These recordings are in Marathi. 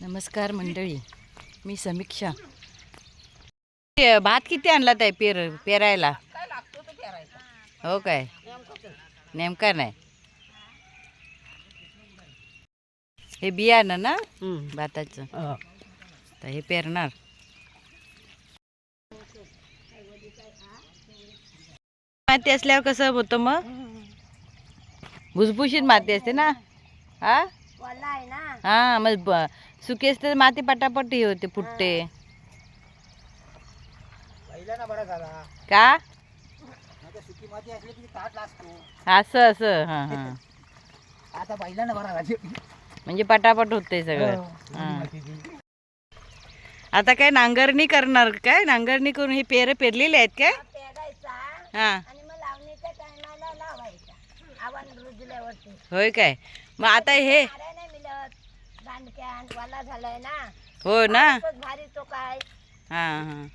नमस्कार मंडळी. मी समीक्षा. ते भात किती आणला ताई पेर पेरायला? काय लागतो तो पेरायचा हो काय? नेमकं नाही. हे बियाणं ना? भाताचं. तर हे पेरणार. माती असल्यावर कसं होतं मग? भुसभुशीत माती असते ना? हा? हा मग सुकी असते तर माती पटापट हे. होते फुटते का? आता सुकी माती असली की ताट लागतो. असं असं हा हा. आता म्हणजे पटापट होते सगळं. हो. आता काय नांगरणी करणार काय? नांगरणी करून हे पेरं पेरलेले आहेत काय? पेरायचा. हा. होय काय? मग आता हे वाला झालाय ना? हो ना? खूपच भारी तो काय? हा हा.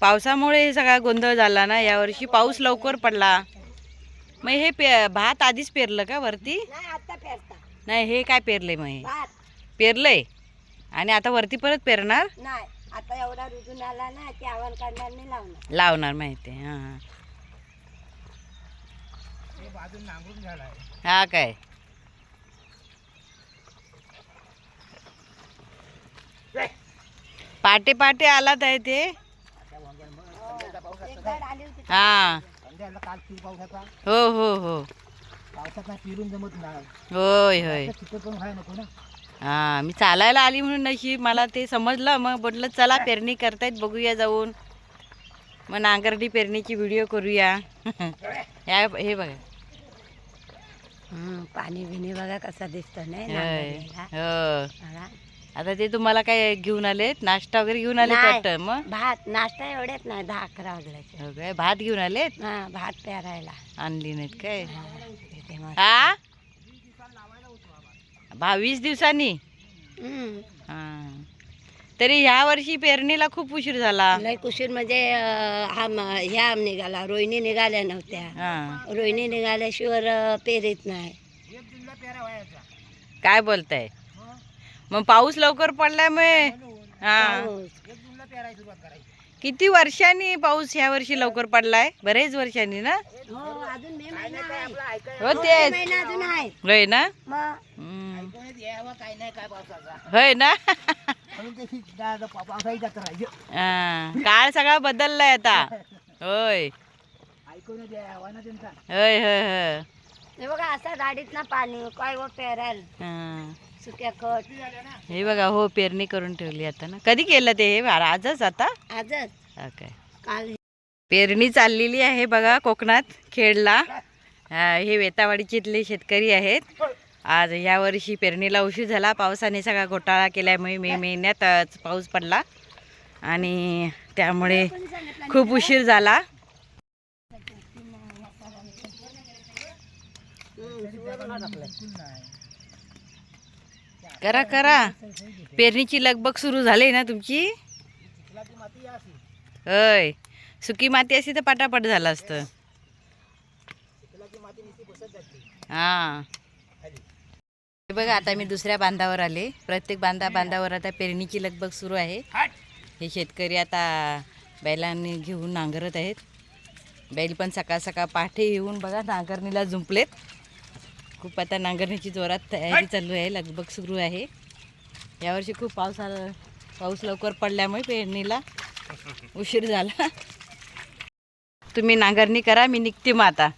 पावसामुळे हे सगळा गोंधळ झाला ना यावर्षी पाऊस लवकर पडला. मग हे पे भात आधीच पेरलं का वरती? नाही आता पेरता. नाही हे काय पेरलंय मग हे? भात. पेरलंय? आणि आता वरती परत पेरणार? नाही आता एवढा रुजून आला ना काढणार नाही लावणार. लावणार माहिती आहे हां हां. हा काय? पाटे पाटे आलात आहे ते. आली हा. हो हो हो. होय होय. हा मी चालायला आली म्हणून नशीब मला ते समजलं. मग म्हटलं चला पेरणी करतायत बघूया जाऊन. मग नांगरडी पेरणीची व्हिडिओ करूया. या हे बघा. पाणी बिणी बघा कसा दिसतो नाही? आता ते तुम्हाला काय घेऊन आलेत? नाश्ता वगैरे घेऊन आलेत नाही. वाटतं मग? भात नाश्ता एवढ्यात नाही दहा अकरा वाजल्याचे. हो काय भात घेऊन आलेत? हा भात पेरायला आणली नाहीत काय? हा, तिथे मग. हा? बावीस दिवसांनी? हम्म. हा. तरी ह्या वर्षी पेरणीला खूप उशीर झाला. लय कुशीर म्हणजे अं, हा म- ह्या निघाला रोहिणी निघाल्या नव्हत्या. हा. रोहिणी निघाल्याशिवाय अं, पेरीत नाही. काय बोलताय? मग पाऊस लवकर पडल्यामुळे? हा. किती वर्षांनी पाऊस ह्या वर्षी लवकर पडलाय? बरेच वर्षांनी ना? हो महिना आहे. हो होय ना? मग हम्म. काय नाही काय पावसाचा. होय ना? म्हणून ते पावसाही जात राहिजे हा, काळ सगळा बदललाय आता. होय. ना होय होय होय. हे बघा असा गाडीत ना पाणी काय व पेराल हा. सुक्या खत हे बघा हो पेरणी करून ठेवली आता ना. कधी केलं ते? हे आजच आता? आजच. काय काल पेरणी चाललेली आहे बघा कोकणात खेडला. हा, वेतावाडीचे इथले शेतकरी आहेत. आज यावर्षी पेरणीला उशीर झाला. पावसाने सगळा घोटाळा केल्यामुळे मे महिन्यातच पाऊस पडला. आणि त्यामुळे खूप उशीर झाला. करा करा. पेरणीची लगबग सुरू झाली ना तुमची? होय. सुकी माती असती तर पटापट झालं असतं. हा. हे बघा आता मी दुसऱ्या बांधावर आले. प्रत्येक बांधा बांधावर आता पेरणीची लगबग सुरू आहे. हे शेतकरी आता बैलांनी घेऊन नांगरत आहेत. बैल पण सकाळ सकाळ पाठे येऊन बघा नांगरणीला जुंपलेत खूप आता नांगरणीची जोरात तयारी चालू आहे लगबग सुरू आहे. यावर्षी खूप पाऊस आला पाऊस लवकर पडल्यामुळे पेरणीला उशीर झाला. तुम्ही नांगरणी करा मी निघते मग आता.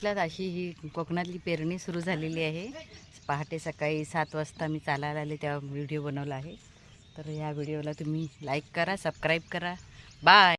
अशी ही कोकणातली पेरणी सुरू झालेली आहे. पहाटे सकाळी सात वाजता मी चालायला आले तेव्हा व्हिडिओ बनवला आहे. तर या व्हिडिओला तुम्ही लाईक करा सबस्क्राईब करा. बाय